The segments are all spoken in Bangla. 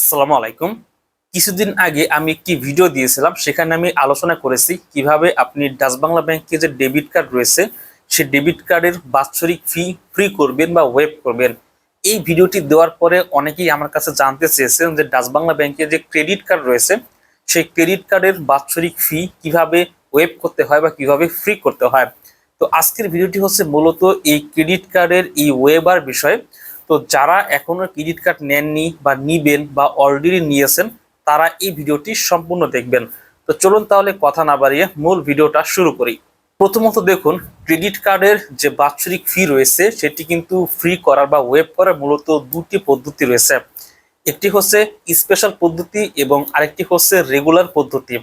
আসসালামু আলাইকুম। কিছুদিন আগে আমি একটি ভিডিও দিয়েছিলাম, সেখানে আমি আলোচনা করেছি কীভাবে আপনি ডাচ বাংলা ব্যাংকে যে ডেবিট কার্ড রয়েছে সেই ডেবিট কার্ডের বাৎসরিক ফি ফ্রি করবেন বা ওয়েব করবেন। এই ভিডিওটি দেওয়ার পরে অনেকেই আমার কাছে জানতে চেয়েছেন যে ডাচ বাংলা ব্যাংকে যে ক্রেডিট কার্ড রয়েছে, সেই ক্রেডিট কার্ডের বাৎসরিক ফি কীভাবে ওয়েব করতে হয় বা কীভাবে ফ্রি করতে হয়। তো আজকের ভিডিওটি হচ্ছে মূলত এই ক্রেডিট কার্ডের এই ওয়েবার বিষয়ে। তো যারা এখনও ক্রেডিট কার্ড নেননি বা নিবেন বা অলরেডি নিয়েছেন, তারা এই ভিডিওটি সম্পূর্ণ দেখবেন। তো চলুন তাহলে কথা না বাড়িয়ে মূল ভিডিওটা শুরু করি। প্রথমত দেখুন ক্রেডিট কার্ডের যে বাৎসরিক ফি রয়েছে, সেটি কিন্তু ফ্রি করার বা ওয়েব করার মূলত দুটি পদ্ধতি রয়েছে। একটি হচ্ছে স্পেশাল পদ্ধতি এবং আরেকটি হচ্ছে রেগুলার পদ্ধতি।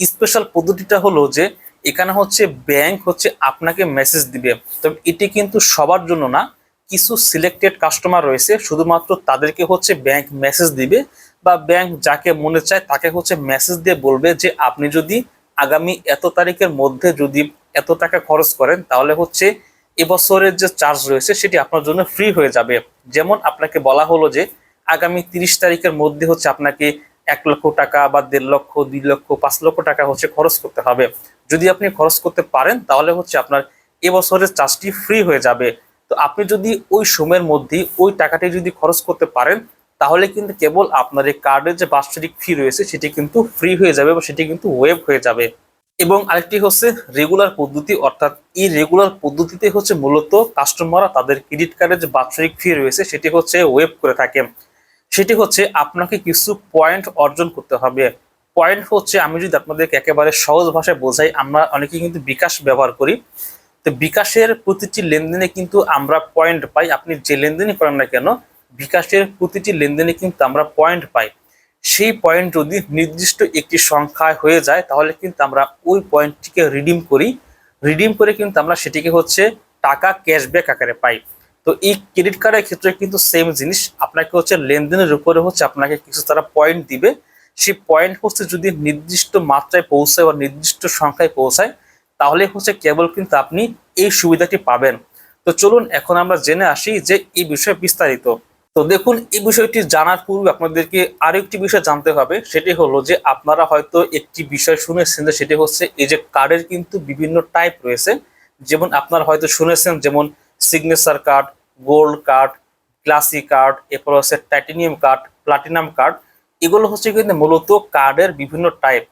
স্পেশাল পদ্ধতিটা হলো যে, এখানে হচ্ছে ব্যাংক হচ্ছে আপনাকে মেসেজ দিবে। তবে এটি কিন্তু সবার জন্য না কিছু সিলেক্টেড কাস্টমার রয়েছে, শুধুমাত্র তাদেরকে হচ্ছে ব্যাংক মেসেজ দিবে বা ব্যাংক যাকে মনে চায় তাকে হচ্ছে মেসেজ দিয়ে বলবে যে, আপনি যদি আগামী এত তারিখের মধ্যে যদি এত টাকা খরচ করেন, তাহলে হচ্ছে এবছরের যে চার্জ রয়েছে, সেটি আপনার জন্য ফ্রি হয়ে যাবে। যেমন আপনাকে বলা হলো যে, আগামী তিরিশ তারিখের মধ্যে হচ্ছে আপনাকে এক লক্ষ টাকা বা দেড় লক্ষ, দুই লক্ষ, পাঁচ লক্ষ টাকা হচ্ছে খরচ করতে হবে। যদি আপনি খরচ করতে পারেন, তাহলে হচ্ছে আপনার এবছরের চার্জটি ফ্রি হয়ে যাবে। তো আপনি যদি ওই সময়ের মধ্যেই ওই টাকাটি যদি খরচ করতে পারেন, তাহলে কিন্তু কেবল আপনার এই কার্ডের যে বাৎসরিক ফি রয়েছে, সেটি কিন্তু ফ্রি হয়ে যাবে বা সেটি কিন্তু ওয়েব হয়ে যাবে। এবং আরেকটি হচ্ছে রেগুলার পদ্ধতি, অর্থাৎ এই রেগুলার পদ্ধতিতে হচ্ছে মূলত কাস্টমাররা তাদের ক্রেডিট কার্ডের যে বাৎসরিক ফি রয়েছে, সেটি হচ্ছে ওয়েব করে থাকে সেটি হচ্ছে আপনাকে কিছু পয়েন্ট অর্জন করতে হবে। পয়েন্ট হচ্ছে, আমি যদি আপনাদেরকে একেবারে সহজ ভাষায় বোঝাই, আমরা অনেকে কিন্তু বিকাশ ব্যবহার করি। তো বিকাশের প্রতিটি লেনদেনে কিন্তু আমরা পয়েন্ট পাই। আপনি যে লেনদেনই করেন না কেন, বিকাশের প্রতিটি লেনদেনে কিন্তু আমরা পয়েন্ট পাই। সেই পয়েন্ট যদি নির্দিষ্ট একটি সংখ্যায় হয়ে যায়, তাহলে কিন্তু আমরা ওই পয়েন্টটিকে রিডিম করি। রিডিম করে কিন্তু আমরা সেটিকে হচ্ছে টাকা ক্যাশব্যাক আকারে পাই। তো এই ক্রেডিট কার্ডের ক্ষেত্রে কিন্তু সেম জিনিস। আপনাকে হচ্ছে লেনদেনের উপরে হচ্ছে আপনাকে কিছু তারা পয়েন্ট দিবে। সেই পয়েন্ট হচ্ছে যদি নির্দিষ্ট মাত্রায় পৌঁছায় বা নির্দিষ্ট সংখ্যায় পৌঁছায় তাহলে হচ্ছে কেবল কিন্তু আপনি এই সুবিধাটি পাবেন। তো চলুন এখন আমরা জেনে আসি যে এই বিষয়ে বিস্তারিত। তো দেখুন এই বিষয়টি জানার পূর্বে আপনাদেরকে আরও একটি বিষয় জানতে হবে, সেটি হলো যে আপনারা হয়তো একটি বিষয় শুনেছেন যে সেটি হচ্ছে এই যে কার্ডের কিন্তু বিভিন্ন টাইপ রয়েছে। যেমন আপনারা হয়তো শুনেছেন যেমন signature card gold card classy card এরপর হচ্ছে টাইটেনিয়াম কার্ড প্লাটিনাম কার্ড এগুলো হচ্ছে কিন্তু মূলত কার্ডের বিভিন্ন টাইপ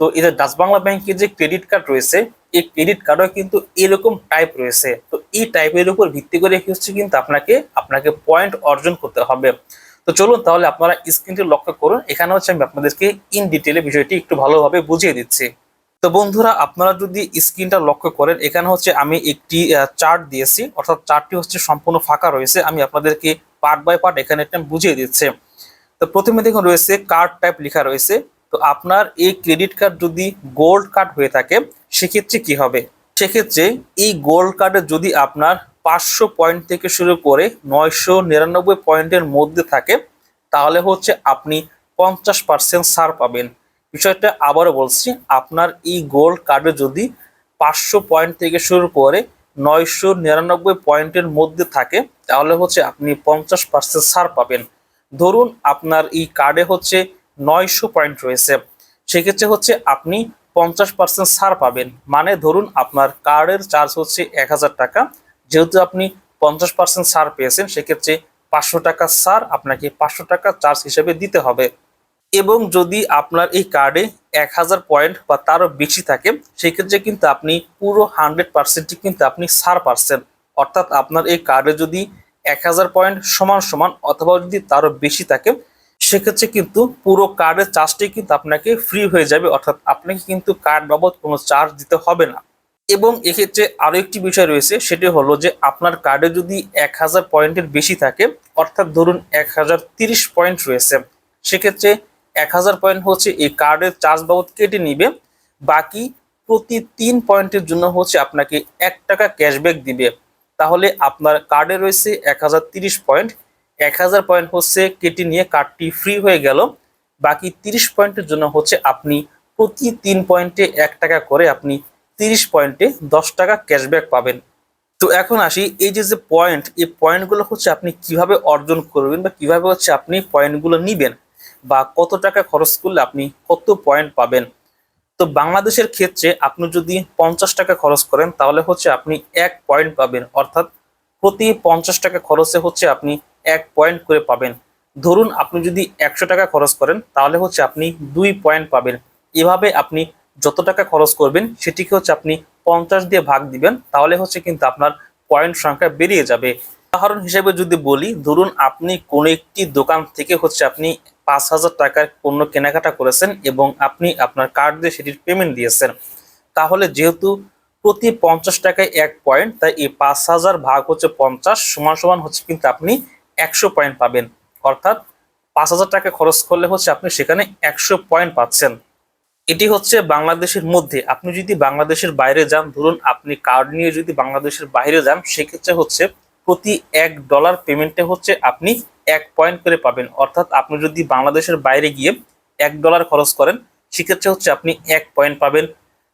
তো যে ডাচ বাংলা ব্যাংকের যে ক্রেডিট কার্ড রয়েছে, এই ক্রেডিট কার্ডও কিন্তু এরকম টাইপ রয়েছে। তো এই টাইপের উপর ভিত্তি করে কি হচ্ছে কিন্তু আপনাকে আপনাকে পয়েন্ট অর্জন করতে হবে। তো চলুন তাহলে আপনারা স্ক্রিনটি লক্ষ্য করুন। এখানে হচ্ছে আমি আপনাদেরকে ইন ডিটেলে বিষয়টি একটু ভালোভাবে বুঝিয়ে দিচ্ছি। তো বন্ধুরা, আপনারা যদি স্ক্রিনটা লক্ষ্য করেন, এখানে হচ্ছে আমি একটি চার্ট দিয়েছি। অর্থাৎ চার্টটি হচ্ছে সম্পূর্ণ ফাঁকা রয়েছে। আমি আপনাদেরকে পার্ট বাই পার্ট এখানে একটা বুঝিয়ে দিচ্ছি। তো প্রথমে দেখুন রয়েছে কার্ড টাইপ লেখা রয়েছে। তো আপনার এই ক্রেডিট কার্ড যদি গোল্ড কার্ড হয়ে থাকে, সেক্ষেত্রে কি হবে? সেক্ষেত্রে এই গোল্ড কার্ডে যদি আপনার পাঁচশো পয়েন্ট থেকে শুরু করে নয়শো নিরানব্বই পয়েন্টের মধ্যে থাকে, তাহলে হচ্ছে আপনি পঞ্চাশ পার্সেন্ট ছাড় পাবেন। বিষয়টা আবারও বলছি, আপনার এই গোল্ড কার্ডে যদি পাঁচশো পয়েন্ট থেকে শুরু করে নয়শো নিরানব্বই পয়েন্টের মধ্যে থাকে, তাহলে হচ্ছে আপনি পঞ্চাশ পার্সেন্ট ছাড় পাবেন। ধরুন আপনার এই কার্ডে হচ্ছে নয়শো পয়েন্ট রয়েছে। সেক্ষেত্রে হচ্ছে আপনি পঞ্চাশ পার্সেন্ট ছাড় পাবেন। মানে ধরুন আপনার কার্ডের চার্জ হচ্ছে এক হাজার টাকা। যেহেতু আপনি পঞ্চাশ পার্সেন্ট ছাড় পেয়েছেন, সেক্ষেত্রে পাঁচশো টাকা ছাড় আপনাকে পাঁচশো টাকা চার্জ হিসেবে দিতে হবে। এবং যদি আপনার এই কার্ডে এক হাজার পয়েন্ট বা তারও বেশি থাকে, সেক্ষেত্রে কিন্তু আপনি পুরো হান্ড্রেড পার্সেন্টই কিন্তু আপনি ছাড় পাচ্ছেন। অর্থাৎ আপনার এই কার্ডে যদি এক হাজার পয়েন্ট সমান সমান অথবা যদি তারও বেশি থাকে সেক্ষেত্রে কিন্তু পুরো কার্ডের চার্জটি কিন্তু আপনাকে ফ্রি হয়ে যাবে, অর্থাৎ আপনাকে কিন্তু কার্ড বাবদ কোনো চার্জ দিতে হবে না। এবং এক্ষেত্রে আরও একটি বিষয় রয়েছে, সেটি হলো যে আপনার কার্ডে যদি এক হাজার পয়েন্টের বেশি থাকে, অর্থাৎ ধরুন এক হাজার তিরিশ পয়েন্ট রয়েছে, সেক্ষেত্রে এক হাজার পয়েন্ট হচ্ছে এই কার্ডের চার্জ বাবদ কেটে নিবে, বাকি প্রতি তিন পয়েন্টের জন্য হচ্ছে আপনাকে এক টাকা ক্যাশব্যাক দিবে। তাহলে আপনার কার্ডে রয়েছে এক হাজার তিরিশ পয়েন্ট এক হাজার পয়েন্ট হচ্ছে কেটে নিয়ে কার্ডটি ফ্রি হয়ে গেল। বাকি তিরিশ পয়েন্টের জন্য হচ্ছে আপনি প্রতি তিন পয়েন্টে এক টাকা করে আপনি তিরিশ পয়েন্টে দশ টাকা ক্যাশব্যাক পাবেন। তো এখন আসি, এই যে যে পয়েন্ট এই পয়েন্টগুলো হচ্ছে আপনি কীভাবে অর্জন করবেন বা কীভাবে হচ্ছে আপনি পয়েন্টগুলো নিবেন বা কত টাকা খরচ করলে আপনি কত পয়েন্ট পাবেন। তো বাংলাদেশের ক্ষেত্রে আপনি যদি পঞ্চাশ টাকা খরচ করেন, তাহলে হচ্ছে আপনি এক পয়েন্ট পাবেন। অর্থাৎ প্রতি পঞ্চাশ টাকা খরচে হচ্ছে আপনি এক পয়েন্ট করে পাবেন। ধরুন আপনি যদি একশো টাকা খরচ করেন, তাহলে হচ্ছে আপনি দুই পয়েন্ট পাবেন। এভাবে আপনি যত টাকা খরচ করবেন, সেটিকে হচ্ছে আপনি পঞ্চাশ দিয়ে ভাগ দিবেন, তাহলে হচ্ছে কিন্তু আপনার পয়েন্ট সংখ্যা বেরিয়ে যাবে। উদাহরণ হিসেবে যদি বলি, ধরুন আপনি কোনো একটি দোকান থেকে হচ্ছে আপনি পাঁচ হাজার টাকার পণ্য কেনাকাটা করেছেন এবং আপনি আপনার কার্ড দিয়ে সেটির পেমেন্ট দিয়েছেন। তাহলে যেহেতু প্রতি পঞ্চাশ টাকায় এক পয়েন্ট তাই এই পাঁচ হাজার ভাগ হচ্ছে পঞ্চাশ, সমান সমান হচ্ছে কিন্তু আপনি একশো পয়েন্ট পাবেন। অর্থাৎ পাঁচ হাজার টাকা খরচ করলে হচ্ছে আপনি সেখানে একশো পয়েন্ট পাচ্ছেন। এটি হচ্ছে বাংলাদেশের মধ্যে। আপনি যদি বাংলাদেশের বাইরে যান, ধরুন আপনি কার্ড নিয়ে যদি বাংলাদেশের বাইরে যান, সেক্ষেত্রে হচ্ছে প্রতি এক ডলার পেমেন্টে হচ্ছে আপনি এক পয়েন্ট করে পাবেন। অর্থাৎ আপনি যদি বাংলাদেশের বাইরে গিয়ে এক ডলার খরচ করেন, সেক্ষেত্রে হচ্ছে আপনি এক পয়েন্ট পাবেন।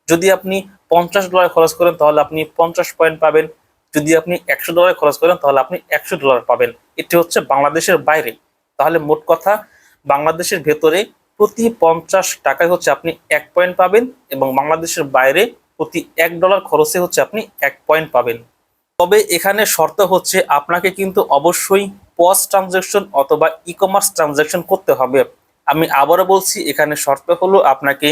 যদি আপনি পঞ্চাশ ডলার খরচ করেন, তাহলে আপনি পঞ্চাশ পয়েন্ট পাবেন। যদি আপনি একশো ডলার খরচ করেন, তাহলে আপনি একশো ডলার পাবেন। এটি হচ্ছে বাংলাদেশের বাইরে। তাহলে মোট কথা, বাংলাদেশের ভেতরে প্রতি পঞ্চাশ টাকায় হচ্ছে আপনি এক পয়েন্ট পাবেন এবং বাংলাদেশের বাইরে প্রতি এক ডলার খরচে হচ্ছে আপনি এক পয়েন্ট পাবেন। তবে এখানে শর্ত হচ্ছে আপনাকে কিন্তু অবশ্যই পস ট্রানজ্যাকশন অথবা ই কমার্স ট্রানজ্যাকশন করতে হবে। আমি আবারও বলছি, এখানে শর্ত হলো আপনাকে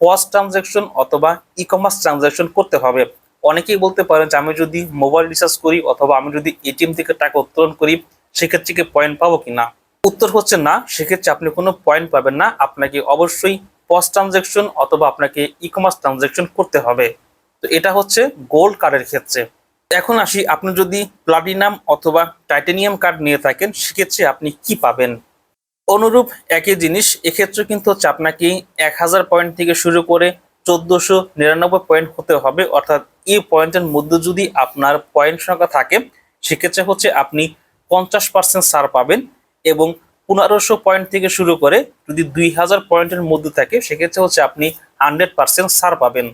পস ট্রানজ্যাকশন অথবা ই কমার্স ট্রানজ্যাকশন করতে হবে। অনেকেই বলতে পারেন যে আমি যদি মোবাইল রিচার্জ করি অথবা আমি যদি এটিএম থেকে টাকা উত্তোলন করি, সেক্ষেত্রে কি পয়েন্ট পাবো কিনা? উত্তর হচ্ছে না, সেক্ষেত্রে আপনি কোনো পয়েন্ট পাবেন না। আপনাকে অবশ্যই পস ট্রানজ্যাকশন অথবা আপনাকে ই কমার্স ট্রানজ্যাকশন করতে হবে। তো এটা হচ্ছে গোল্ড কার্ডের ক্ষেত্রে। এখন আসি, আপনি যদি প্লাটিনাম অথবা টাইটেনিয়াম কার্ড নিয়ে থাকেন, সেক্ষেত্রে আপনি কি পাবেন? অনুরূপ একই জিনিস, এক্ষেত্রে কিন্তু হচ্ছে আপনাকে এক হাজার পয়েন্ট থেকে শুরু করে চোদ্দশো নিরানব্বই পয়েন্ট হতে হবে। অর্থাৎ এই পয়েন্টের মধ্যে যদি আপনার পয়েন্ট সংখ্যা থাকে, সেক্ষেত্রে হচ্ছে আপনি পঞ্চাশ পার্সেন্ট ছাড় পাবেন এবং পনেরোশো পয়েন্ট থেকে শুরু করে যদি দুই হাজার পয়েন্টের মধ্যে থাকে, সেক্ষেত্রে হচ্ছে আপনি হান্ড্রেড পার্সেন্ট ছাড় পাবেন।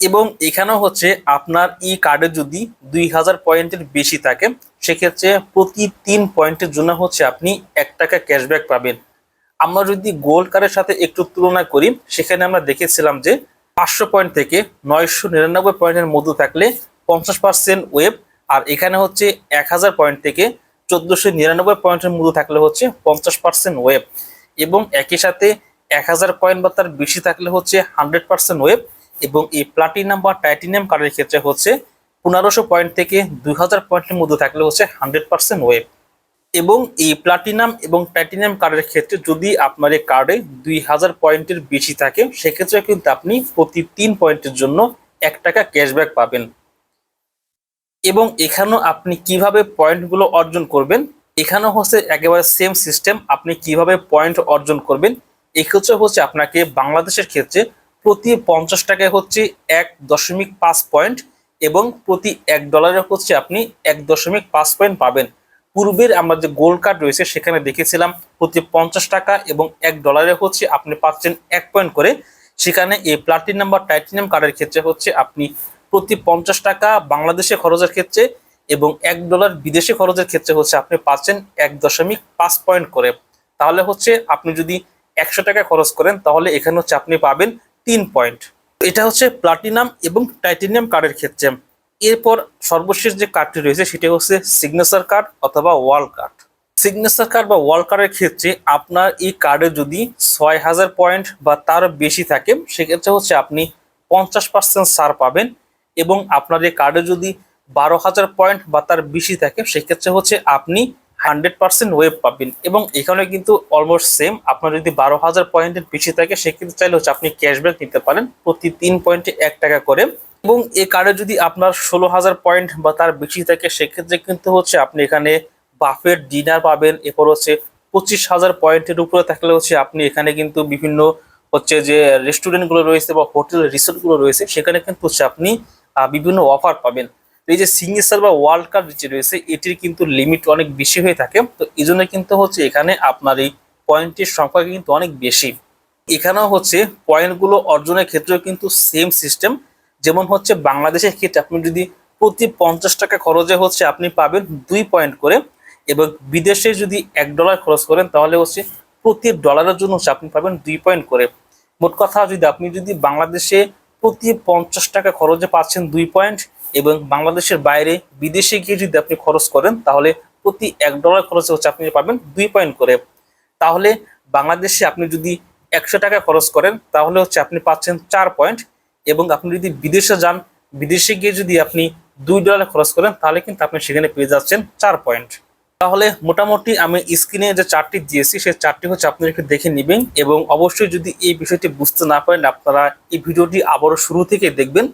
এবং এখানেও হচ্ছে আপনার ই কার্ডে যদি দুই হাজার পয়েন্টের বেশি থাকে, সেক্ষেত্রে প্রতি তিন পয়েন্টের জন্য হচ্ছে আপনি এক টাকা ক্যাশব্যাক পাবেন। আমরা যদি গোল্ড কার্ডের সাথে একটু তুলনা করি, সেখানে আমরা দেখেছিলাম যে পাঁচশো পয়েন্ট থেকে নয়শো নিরানব্বই পয়েন্টের মধ্যে থাকলে পঞ্চাশ পার্সেন্ট ওয়েব, আর এখানে হচ্ছে এক হাজার পয়েন্ট থেকে চোদ্দশো নিরানব্বই পয়েন্টের মধ্যে থাকলে হচ্ছে পঞ্চাশ পার্সেন্ট ওয়েব। এবং একই সাথে এক হাজার পয়েন্ট বা তার বেশি থাকলে হচ্ছে হান্ড্রেড পার্সেন্ট ওয়েব, এবং এই প্লাটিনাম বা টাইটেনিয়াম কার্ডের ক্ষেত্রে হচ্ছে পনেরোশো পয়েন্ট থেকে দুই হাজার পয়েন্টের মধ্যে থাকলে হচ্ছে হান্ড্রেড পার্সেন্ট ওয়েব। এবং এই প্লাটিনাম এবং টাইটেনিয়াম কার্ডের ক্ষেত্রে যদি আপনার এই কার্ডে দুই হাজার পয়েন্টের বেশি থাকে, সেক্ষেত্রে কিন্তু আপনি প্রতি তিন পয়েন্টের জন্য এক টাকা ক্যাশব্যাক পাবেন। এবং এখানেও আপনি কীভাবে পয়েন্টগুলো অর্জন করবেন, এখানেও হচ্ছে একেবারে সেম সিস্টেম আপনি কীভাবে পয়েন্ট অর্জন করবেন এক্ষেত্রে হচ্ছে আপনাকে বাংলাদেশের ক্ষেত্রে প্রতি পঞ্চাশ টাকায় হচ্ছে এক দশমিক পাঁচ পয়েন্ট এবং প্রতি এক ডলারে হচ্ছে আপনি এক দশমিক পাঁচ পয়েন্ট পাবেন। পূর্বের আমরা যে গোল্ড কার্ড রয়েছে, সেখানে দেখেছিলাম প্রতি পঞ্চাশ টাকা এবং এক ডলারে হচ্ছে আপনি পাচ্ছেন এক পয়েন্ট করে। সেখানে এই প্লাটিনাম বা টাইটেনিয়াম কার্ডের ক্ষেত্রে হচ্ছে আপনি প্রতি পঞ্চাশ টাকা বাংলাদেশে খরচের ক্ষেত্রে এবং এক ডলার বিদেশে খরচের ক্ষেত্রে হচ্ছে আপনি পাচ্ছেন এক দশমিক পাঁচ পয়েন্ট করে। তাহলে হচ্ছে আপনি যদি একশো টাকা খরচ করেন, তাহলে এখানে হচ্ছে আপনি পাবেন তিন পয়েন্ট এটা হচ্ছে প্লাটিনাম এবং টাইটেনিয়াম কার্ডের ক্ষেত্রে। এরপর সর্বশেষ যে কার্ডটি রয়েছে, সেটি হচ্ছে সিগনেচার কার্ড অথবা ওয়াল কার্ড সিগনেচার কার্ড বা ওয়াল কার্ডের ক্ষেত্রে আপনার এই কার্ডে যদি ছয় হাজার পয়েন্ট বা তার বেশি থাকে, সেক্ষেত্রে হচ্ছে আপনি পঞ্চাশ পার্সেন্ট ছাড় পাবেন এবং আপনার এই কার্ডে যদি বারো হাজার পয়েন্ট বা তার বেশি থাকে, সেক্ষেত্রে হচ্ছে আপনি হান্ড্রেড পার্সেন্ট ওয়েব পাবেন এবং এখানে কিন্তু অলমোস্ট সেম আপনার যদি বারো হাজার পয়েন্টের বেশি থাকে, সেক্ষেত্রে চাইলে হচ্ছে আপনি ক্যাশব্যাক নিতে পারেন। প্রতি তিন পয়েন্টে এক টাকা করে। এবং এ কার্ডে যদি আপনার ষোলো হাজার পয়েন্ট বা তার বেশি থাকে, সেক্ষেত্রে কিন্তু হচ্ছে আপনি এখানে বাফের ডিনার পাবেন। এরপর হচ্ছে পঁচিশ হাজার পয়েন্টের উপরে থাকলে হচ্ছে আপনি এখানে কিন্তু বিভিন্ন হচ্ছে যে রেস্টুরেন্টগুলো রয়েছে বা হোটেল রিসোর্টগুলো রয়েছে, সেখানে কিন্তু হচ্ছে আপনি বিভিন্ন অফার পাবেন। এই যে সিগনেচার বা ওয়ার্ল্ড কাপ যে রয়েছে, এটির কিন্তু লিমিট অনেক বেশি হয়ে থাকে। তো এই জন্য কিন্তু হচ্ছে এখানে আপনার এই পয়েন্টের সংখ্যা কিন্তু অনেক বেশি। এখানেও হচ্ছে পয়েন্টগুলো অর্জনের ক্ষেত্রেও কিন্তু সেম সিস্টেম যেমন হচ্ছে বাংলাদেশের ক্ষেত্রে আপনি যদি প্রতি পঞ্চাশ টাকা খরচে হচ্ছে আপনি পাবেন দুই পয়েন্ট করে, এবং বিদেশে যদি এক ডলার খরচ করেন, তাহলে হচ্ছে প্রতি ডলারের জন্য হচ্ছে আপনি পাবেন দুই পয়েন্ট করে। মোট কথা যদি আপনি যদি বাংলাদেশে প্রতি পঞ্চাশ টাকা খরচে পাচ্ছেন দুই পয়েন্ট এবং বাংলাদেশের বাইরে বিদেশে গিয়ে যদি আপনি খরচ করেন, তাহলে প্রতি এক ডলার খরচে হচ্ছে আপনি পাবেন দুই পয়েন্ট করে। তাহলে বাংলাদেশে আপনি যদি একশো টাকা খরচ করেন, তাহলে হচ্ছে আপনি পাচ্ছেন চার পয়েন্ট এবং আপনি যদি বিদেশে যান, বিদেশে গিয়ে যদি আপনি দুই ডলার খরচ করেন, তাহলে কিন্তু আপনি সেখানে পেয়ে যাচ্ছেন চার পয়েন্ট তাহলে মোটামুটি আমি স্ক্রিনে যে চারটি দিয়েছি, সেই চারটি হচ্ছে আপনারা একটু দেখে নেবেন এবং অবশ্যই যদি এই বিষয়টি বুঝতে না পারেন, আপনারা এই ভিডিওটি আবারও শুরু থেকে দেখবেন।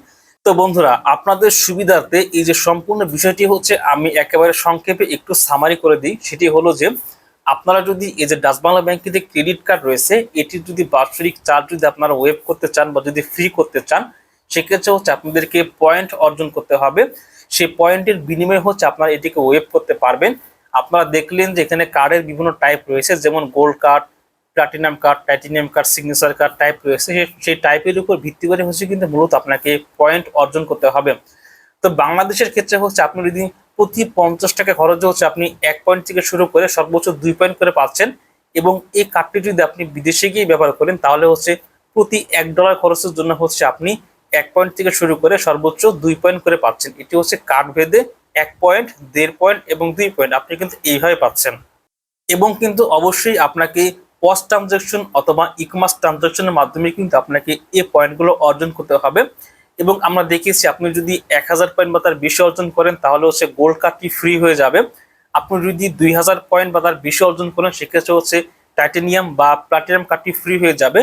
তো বন্ধুরা, আপনাদের সুবিধার্থে এই যে সম্পূর্ণ বিষয়টি হচ্ছে, আমি একেবারে সংক্ষেপে একটু সামারি করে দিই। সেটি হলো যে আপনারা যদি এই যে ডাচ বাংলা ব্যাংকে যে ক্রেডিট কার্ড রয়েছে এটির যদি বাৎসরিক চার্জ যদি আপনারা ওয়েব করতে চান বা যদি ফ্রি করতে চান, সেক্ষেত্রে হচ্ছে আপনাদেরকে পয়েন্ট অর্জন করতে হবে। সেই পয়েন্টের বিনিময়ে হচ্ছে আপনারা এটিকে ওয়েব করতে পারবেন। আপনারা দেখলেন যে এখানে কার্ডের বিভিন্ন টাইপ রয়েছে, যেমন gold card platinum card titanium card signature card type রয়েছে। সেই টাইপের উপর ভিত্তি করে হচ্ছে কিন্তু মূলত আপনাকে পয়েন্ট অর্জন করতে হবে। তো বাংলাদেশের ক্ষেত্রে হচ্ছে আপনি যদি প্রতি পঞ্চাশ টাকা খরচ হচ্ছে, আপনি এক পয়েন্ট থেকে শুরু করে সর্বোচ্চ দুই পয়েন্ট করে পাচ্ছেন। এবং এই কার্ডটি যদি আপনি বিদেশে গিয়ে ব্যবহার করেন, তাহলে হচ্ছে প্রতি এক ডলার খরচের জন্য হচ্ছে আপনি এক পয়েন্ট থেকে শুরু করে সর্বোচ্চ দুই পয়েন্ট করে পাচ্ছেন। এটি হচ্ছে কার্ড ভেদে এক পয়েন্ট দেড় পয়েন্ট এবং দুই পয়েন্ট আপনি কিন্তু এইভাবে পাচ্ছেন। এবং কিন্তু অবশ্যই আপনাকে পস্ট ট্রানজাকশন অথবা ইকমার্স ট্রানজাকশনের মাধ্যমে কিন্তু আপনাকে এই পয়েন্টগুলো অর্জন করতে হবে। এবং আমরা দেখেছি আপনি যদি এক হাজার পয়েন্ট বা তার বেশি অর্জন করেন তাহলে হচ্ছে গোল্ড কার্ডটি ফ্রি হয়ে যাবে। আপনি যদি দুই হাজার পয়েন্ট বা তার বেশি অর্জন করেন সেক্ষেত্রে হচ্ছে টাইটেনিয়াম বা প্লাটিনাম কার্ডটি ফ্রি হয়ে যাবে।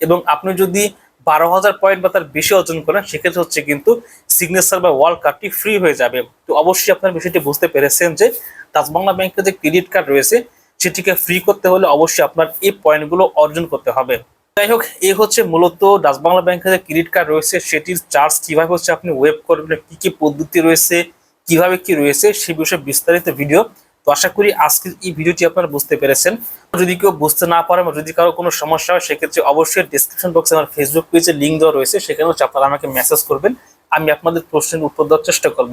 এবং আপনি যদি বারো হাজার পয়েন্ট বা তার বেশি অর্জন করেন, সেক্ষেত্রে হচ্ছে কিন্তু সিগনেচার বা ওয়াল কার্ডটি ফ্রি হয়ে যাবে। তো অবশ্যই আপনার বিষয়টি বুঝতে পেরেছেন যে তাজবাংলা ব্যাংকের যে ক্রেডিট কার্ড রয়েছে, সেটিকে ফ্রি করতে হলে অবশ্যই আপনার এই পয়েন্টগুলো অর্জন করতে হবে। যাই হোক এই হচ্ছে মূলত ডাচ বাংলা ব্যাংকের যে ক্রেডিট কার্ড রয়েছে, সেটির চার্জ কীভাবে হচ্ছে আপনি ওয়েব করবেন কি কি পদ্ধতি রয়েছে, কীভাবে কি রয়েছে সেই বিষয়ে বিস্তারিত ভিডিও তো আশা করি আজকের এই ভিডিওটি আপনারা বুঝতে পেরেছেন। যদি কেউ বুঝতে না পারেন বা যদি কারও কোনো সমস্যা হয়, সেক্ষেত্রে অবশ্যই ডিসক্রিপশন বক্সে আমার ফেসবুক পেজে লিঙ্ক দেওয়া রয়েছে, সেখানে হচ্ছে আপনারা আমাকে মেসেজ করবেন, আমি আপনাদের প্রশ্নের উত্তর দেওয়ার চেষ্টা করব।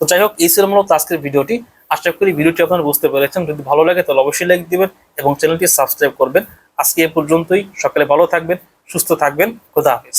তো যাই হোক, এই ছিল মূলত আজকের ভিডিওটি আশা করি ভিডিওটি আপনারা বুঝতে পেরেছেন। যদি ভালো লাগে তাহলে অবশ্যই লাইক দিবেন এবং চ্যানেলটি সাবস্ক্রাইব করবেন। আজকে পর্যন্তই। সকালে ভালো থাকবেন সুস্থ থাকবেন। খোদা হাফিজ।